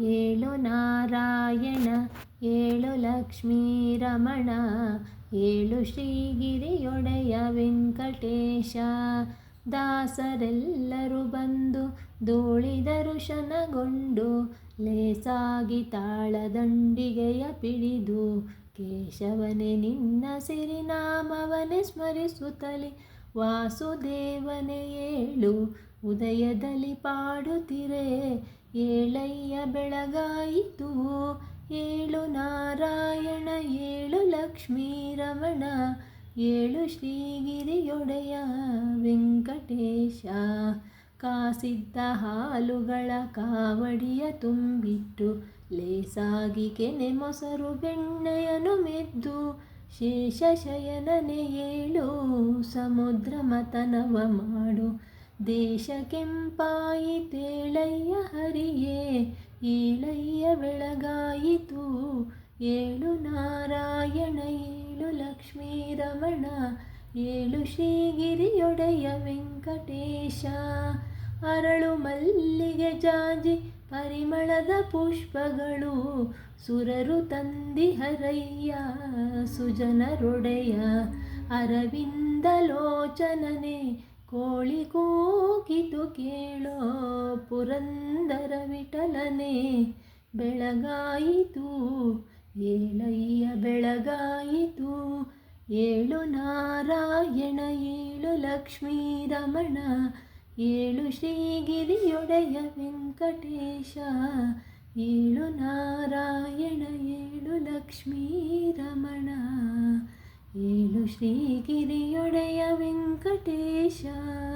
ಏಳು ನಾರಾಯಣ, ಏಳು ಲಕ್ಷ್ಮೀ ರಮಣ, ಏಳು ಶ್ರೀಗಿರಿಯೊಡೆಯ ವೆಂಕಟೇಶ. ದಾಸರೆಲ್ಲರೂ ಬಂದು ಧೂಳಿದರು ಶನಗೊಂಡು, ಲೇಸಾಗಿ ತಾಳದಂಡಿಗೆಯ ಪಿಡಿದು, ಕೇಶವನೇ ನಿನ್ನ ಸಿರಿನಾಮವನೇ ಸ್ಮರಿಸುತ್ತಲೇ, ವಾಸುದೇವನೇ ಏಳು, ಉದಯದಲ್ಲಿ ಪಾಡುತ್ತಿರೆ. ಏಳಯ್ಯ ಬೆಳಗಾಯಿತು. ಏಳು ನಾರಾಯಣ, ಏಳು ಲಕ್ಷ್ಮೀ ರಮಣ, ಏಳು ಶ್ರೀಗಿರಿಯೊಡೆಯ ವೆಂಕಟೇಶ. ಕಾಸಿದ್ದ ಹಾಲುಗಳ ಕಾವಡಿಯ ತುಂಬಿಟ್ಟು ಲೇಸಾಗಿ ಕೆನೆ ಮೊಸರು ಬೆಣ್ಣೆಯನು ಮೆದ್ದು ಶೇಷಶಯನನೆ ಏಳು ಸಮುದ್ರ ಮತನವ ಮಾಡು. ದೇಶ ಕೆಂಪಾಯಿತೇಳಯ್ಯ ಹರಿಯೇ ಏಳಯ್ಯ ಬೆಳಗಾಯಿತು. ಏಳು ನಾರಾಯಣ, ಏಳು ಲಕ್ಷ್ಮೀ ರಮಣ, ಏಳು ಶ್ರೀಗಿರಿಯೊಡೆಯ ವೆಂಕಟೇಶ. ಅರಳು ಮಲ್ಲಿಗೆ ಜಾಜಿ ಪರಿಮಳದ ಪುಷ್ಪಗಳು, ಸುರರು ತಂದಿ ಹರಯ್ಯ ಸುಜನರೊಡೆಯ ಅರವಿಂದಲೋಚನನೆ ಕೋಳಿ ಕೂಗಿತು ಕೇಳೋ ಪುರಂದರ ವಿಠಲನೆ. ಬೆಳಗಾಯಿತು, ಏಳಯ್ಯ ಬೆಳಗಾಯಿತು. ಏಳು ನಾರಾಯಣ, ಏಳು ಲಕ್ಷ್ಮೀ ರಮಣ ಏಳು ಶ್ರೀಗಿರಿಯೊಡೆಯ ವೆಂಕಟೇಶ. ಏಳು ನಾರಾಯಣ, ಏಳು ಲಕ್ಷ್ಮೀ ರಮಣ ಏಳು ಶ್ರೀಗಿರಿಯೊಡೆಯ ವೆಂಕಟೇಶ. 下。